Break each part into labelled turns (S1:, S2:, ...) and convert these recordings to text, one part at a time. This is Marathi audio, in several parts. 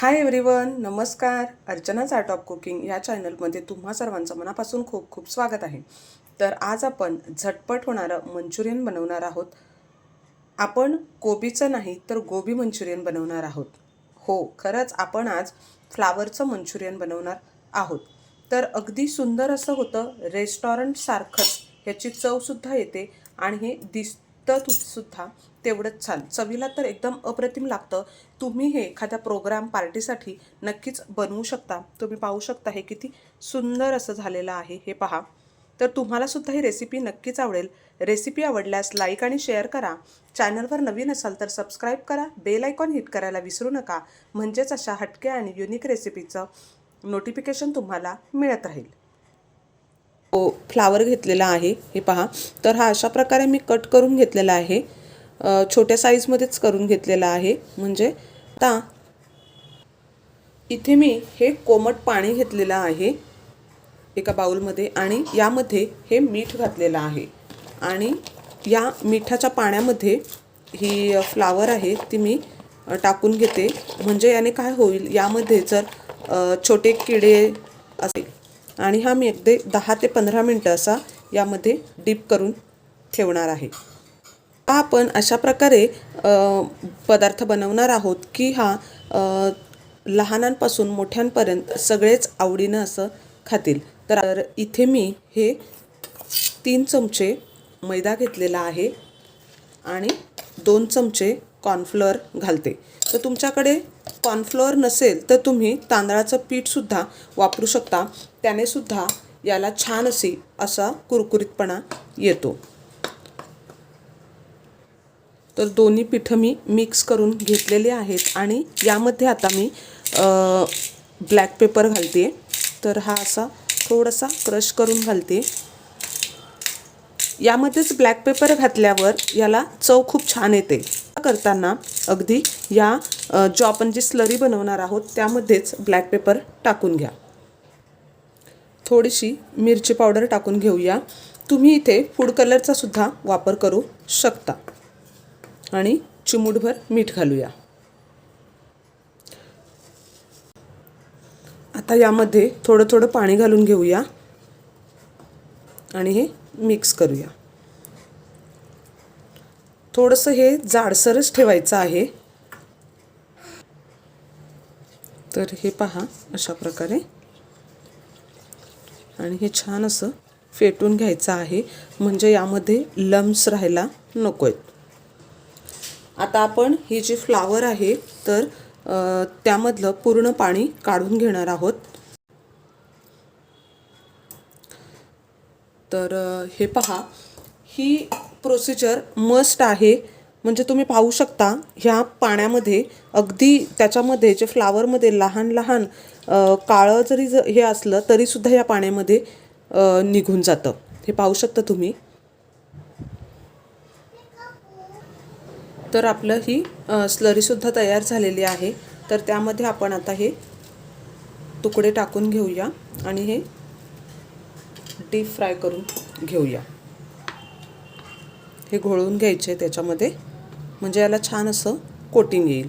S1: हाय एव्हरीवन नमस्कार. अर्चनाच आर्ट ऑफ कुकिंग या चॅनलमध्ये तुम्हा सर्वांचं मनापासून खूप खूप स्वागत आहे. तर आज आपण झटपट होणारं मंचुरियन बनवणार आहोत. आपण कोबीचं नाही तर गोबी मंचुरियन बनवणार आहोत. हो खरंच आपण आज फ्लावरचं मंचुरियन बनवणार आहोत. तर अगदी सुंदर असं होतं रेस्टॉरंटसारखंच ह्याची चवसुद्धा येते आणि हे दिस तू सुद्धा तेवढंच छान चवीला तर एकदम अप्रतिम लागतं. तुम्ही हे एखाद्या प्रोग्राम पार्टीसाठी नक्कीच बनवू शकता. तुम्ही पाहू शकता हे किती सुंदर असं झालेलं आहे. हे पहा. तर तुम्हाला सुद्धा ही रेसिपी नक्कीच आवडेल. रेसिपी आवडल्यास लाईक आणि शेअर करा. चॅनलवर नवीन असाल तर सबस्क्राईब करा. बेल आयकॉन हिट करायला विसरू नका. म्हणजेच अशा हटक्या आणि युनिक रेसिपीचं नोटिफिकेशन तुम्हाला मिळत राहील. ओ फ्लावर घेतलेला आहे हे पहा. तर हा अशा प्रकारे मी कट करून घेतलेला आहे. छोट्या साईजमध्येच करून घेतलेला आहे. म्हणजे आता इथे मी हे कोमट पाणी घेतलेलं आहे एका बाउलमध्ये आणि यामध्ये हे मीठ घातलेलं आहे. आणि या मिठाच्या पाण्यामध्ये ही फ्लावर आहे ती मी टाकून घेते. म्हणजे याने काय होईल यामध्ये जर छोटे किडे असेल आणि हा मी अगदी दहा ते पंधरा मिनटं असा यामध्ये डीप करून ठेवणार आहे. आपण अशा प्रकारे पदार्थ बनवणार आहोत की हा लहानांपासून मोठ्यांपर्यंत सगळेच आवडीनं असं खातील. तर इथे मी हे तीन चमचे मैदा घेतलेला आहे आणि दोन चमचे कॉर्नफ्लोअर घालते. तर तुमच्याकडे कॉर्नफ्लोअर नसेल तर तुम्ही तांदळाचं पीठसुद्धा वापरू शकता. त्यानेसुद्धा याला छान असे असा कुरकुरीतपणा येतो. तर दोन्ही पिठं मी मिक्स करून घेतलेले आहेत आणि यामध्ये आता मी ब्लॅक पेपर घालते. तर हा असा थोडासा क्रश करून घालते. यामध्येच ब्लॅक पेपर घातल्यावर याला चव खूप छान येते. करताना अगदी या जो आपण जी स्लरी बनवणार आहोत त्यामध्येच ब्लॅक पेपर टाकून घ्या. थोडीशी मिरची पावडर टाकून घेऊया. तुम्ही इथे फूड कलरचा सुद्धा वापर करू शकता. आणि चिमूटभर मीठ घालूया. आता यामध्ये थोडं थोडं पाणी घालून घेऊया. आणि हे मिक्स करूया. थोडंसं हे जाडसरच ठेवायचं आहे. तर हे पहा अशा प्रकारे. आणि हे छान असं फेटून घ्यायचं आहे. म्हणजे यामध्ये लम्स राहायला नको आहेत. आता आपण ही जी फ्लावर आहे तर त्यामधलं पूर्ण पाणी काढून घेणार आहोत. तर हे पहा ही प्रोसिजर मस्ट आहे. म्हणजे तुम्ही पाहू शकता ह्या पाण्यामध्ये अगदी त्याच्यामध्ये जे फ्लावरमध्ये लहान लहान काळं जरी ज हे असलं तरीसुद्धा या पाण्यामध्ये निघून जातं. हे पाहू शकता तुम्ही. तर आपलं ही स्लरीसुद्धा तयार झालेली आहे. तर त्यामध्ये आपण आता हे तुकडे टाकून घेऊया आणि हे डीप फ्राय करून घेऊया. हे घोळवून घ्यायचे त्याच्यामध्ये. म्हणजे याला छान असं कोटिंग येईल.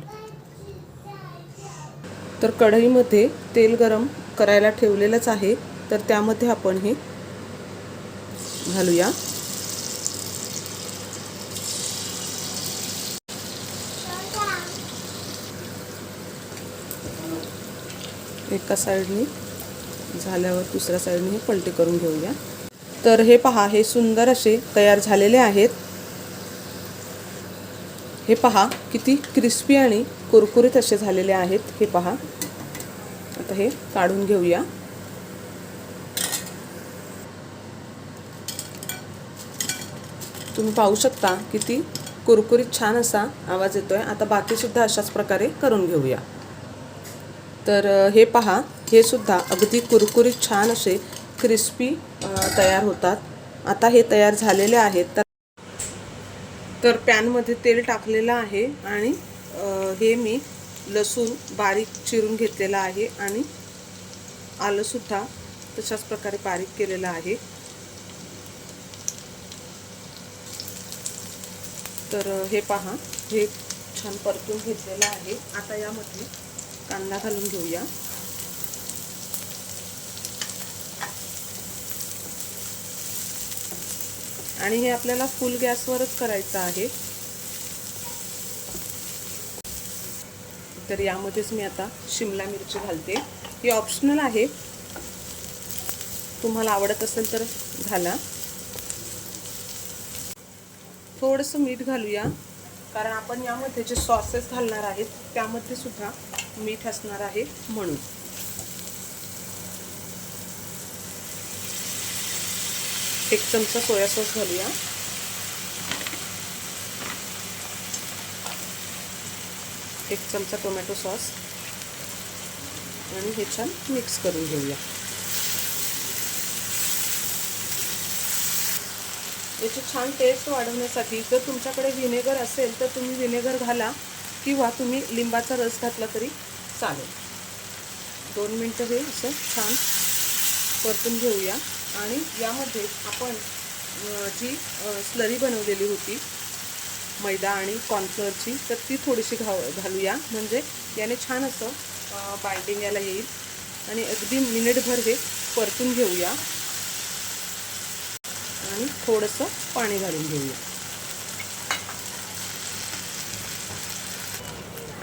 S1: तर कढईमध्ये तेल गरम करायला ठेवलेलंच आहे. तर त्यामध्ये आपण हे घालूया. एका साईडनी झाल्यावर दुसऱ्या साईडने हे पलटी करून घेऊया. तर हे पहा हे सुंदर असे तयार झालेले आहेत. हे पहा किती क्रिस्पी आणि कुरकुरीत असे झालेले आहेत. हे पहा. आता हे काढून घेऊया. तुम्ही पाहू शकता किती कुरकुरीत छान असा आवाज येतोय. आता बाकीसुद्धा अशाच प्रकारे करून घेऊया. तर हे पहा. हे सुद्धा अगदी कुरकुरीत छान असे क्रिस्पी तयार होतात. आता हे तयार झालेले आहेत. तर तर पॅनमध्ये तेल टाकलेलं आहे आणि हे मी लसूण बारीक चिरून घेतलेलं आहे आणि आलंसुद्धा तशाच प्रकारे बारीक केलेलं आहे. तर हे पहा हे छान परतून घेतलेलं आहे. आता यामध्ये कांदा घालून घेऊया. आणि हे आपल्याला फुल गॅसवरच करायचं आहे. तर यामध्येच मी आता शिमला मिरची घालते. ही ऑप्शनल आहे. तुम्हाला आवडत असेल तर घाला. थोडंसं मीठ घालूया कारण आपण यामध्ये जे सॉसेस घालणार आहेत त्यामध्ये सुद्धा मीठ असणार आहे म्हणून. एक चमचा सोया सॉस घालूया. एक चमचा टोमॅटो सॉस. आणि हे छान मिक्स करून घेऊया. याची छान टेस्ट वाढवण्यासाठी जर तुमच्याकडे व्हिनेगर असेल तर तुम्ही व्हिनेगर घाला किंवा तुम्ही लिंबाचा रस घातला तरी चालेल. दोन मिनटं हे असं छान परतून घेऊया. आणि यामध्ये आपण जी स्लरी बनवलेली होती मैदा आणि कॉर्नफ्लोअरची तर ती थोडीशी घाव घालूया. म्हणजे याने छान असं बाइंडिंग याला येईल. आणि अगदी मिनिटभर हे परतून घेऊया. आणि थोडंसं पाणी घालून घेऊया.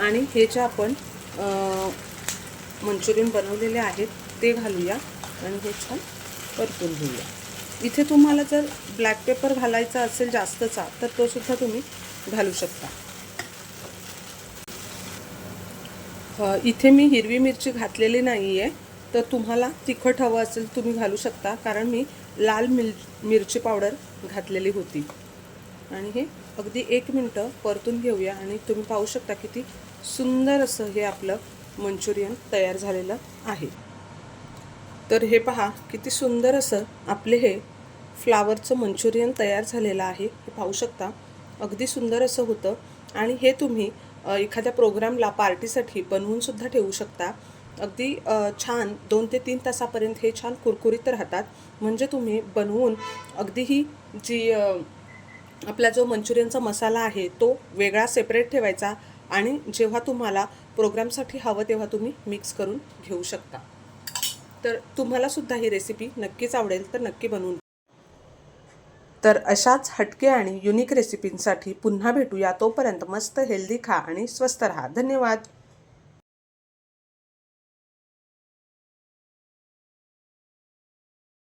S1: आणि हे जे आपण मंचुरियन बनवलेले आहेत ते घालूया. आणि हे छान परतून घेऊया. इथे तुम्हाला जर ब्लॅक पेपर घालायचा असेल जास्तचा तर तो सुद्धा तुम्ही घालू शकता. इथे मी हिरवी मिरची घातलेली नाही आहे तर तुम्हाला तिखट हवं असेल तुम्ही घालू शकता कारण मी लाल मिर मिरची पावडर घातलेली होती. आणि हे अगदी एक मिनटं परतून घेऊया आणि तुम्ही पाहू शकता किती सुंदर असं हे आपलं मंचुरियन तयार झालेलं आहे. तर हे पहा किती सुंदर असं आपले हे फ्लावरचं मंचुरियन तयार झालेलं आहे. हे पाहू शकता अगदी सुंदर असं होतं. आणि हे तुम्ही एखाद्या प्रोग्रामला पार्टीसाठी बनवूनसुद्धा ठेवू शकता. अगदी छान दोन ते तीन तासापर्यंत हे छान कुरकुरीत राहतात. म्हणजे तुम्ही बनवून अगदी ही जी आपला जो मंचुरियनचा मसाला आहे तो वेगळा सेपरेट ठेवायचा आणि जेव्हा तुम्हाला प्रोग्रामसाठी हवं तेव्हा तुम्ही मिक्स करून घेऊ शकता. तर तुम्हाला सुद्धा ही रेसिपी नक्कीच आवडेल तर नक्की बनवून तर अशाच हटके आणि युनिक रेसिपींसाठी पुन्हा भेटूया. तोपर्यंत मस्त हेल्दी खा आणि स्वस्त राहा. धन्यवाद.